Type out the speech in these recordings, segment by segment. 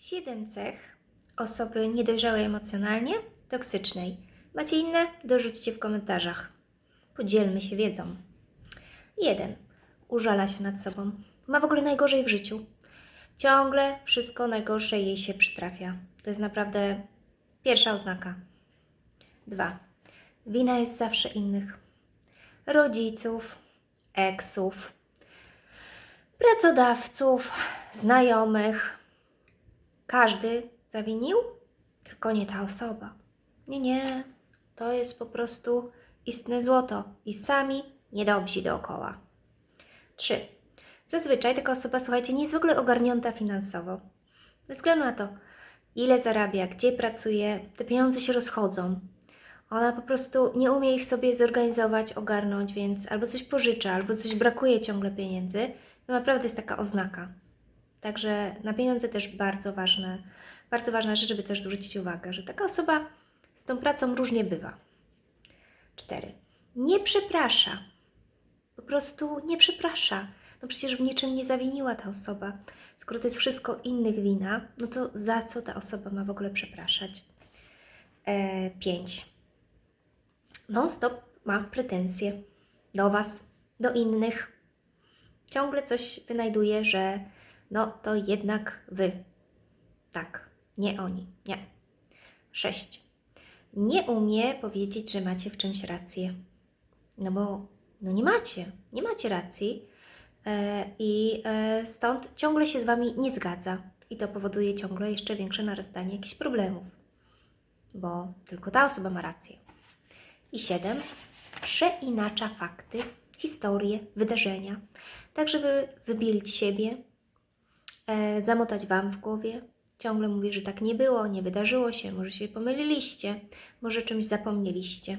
Siedem cech osoby niedojrzałej emocjonalnie, toksycznej. Macie inne? Dorzućcie w komentarzach. Podzielmy się wiedzą. 1. Użala się nad sobą. Ma w ogóle najgorzej w życiu. Ciągle wszystko najgorsze jej się przytrafia. To jest naprawdę pierwsza oznaka. 2. Wina jest zawsze innych. Rodziców, eksów, pracodawców, znajomych. Każdy zawinił, tylko nie ta osoba. Nie, nie. To jest po prostu istne złoto i sami niedobrzy dookoła. 3. Zazwyczaj taka osoba, słuchajcie, nie jest w ogóle ogarnięta finansowo. Bez względu na to, ile zarabia, gdzie pracuje, te pieniądze się rozchodzą. Ona po prostu nie umie ich sobie zorganizować, ogarnąć, więc albo coś pożycza, albo coś brakuje ciągle pieniędzy. To naprawdę jest taka oznaka. Także na pieniądze też bardzo ważne, bardzo ważna rzecz, żeby też zwrócić uwagę, że taka osoba z tą pracą różnie bywa. 4. Nie przeprasza. Po prostu nie przeprasza. No przecież w niczym nie zawiniła ta osoba. Skoro to jest wszystko innych wina, no to za co ta osoba ma w ogóle przepraszać? 5. Non-stop ma pretensje do Was, do innych. Ciągle coś wynajduje, że no to jednak Wy. Tak, nie oni, nie. 6. Nie umie powiedzieć, że macie w czymś rację. No bo no nie macie, nie macie racji e, i e, stąd ciągle się z Wami nie zgadza i to powoduje ciągle jeszcze większe narastanie jakichś problemów, bo tylko ta osoba ma rację. I 7. Przeinacza fakty, historie, wydarzenia, tak żeby wybielić siebie, e, zamotać Wam w głowie. Ciągle mówi, że tak nie było, nie wydarzyło się, może się pomyliliście, może czymś zapomnieliście.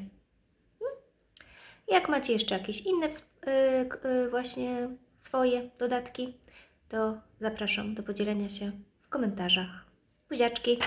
Jak macie jeszcze jakieś inne ws- y, k- y, właśnie swoje dodatki, to zapraszam do podzielenia się w komentarzach. Buziaczki!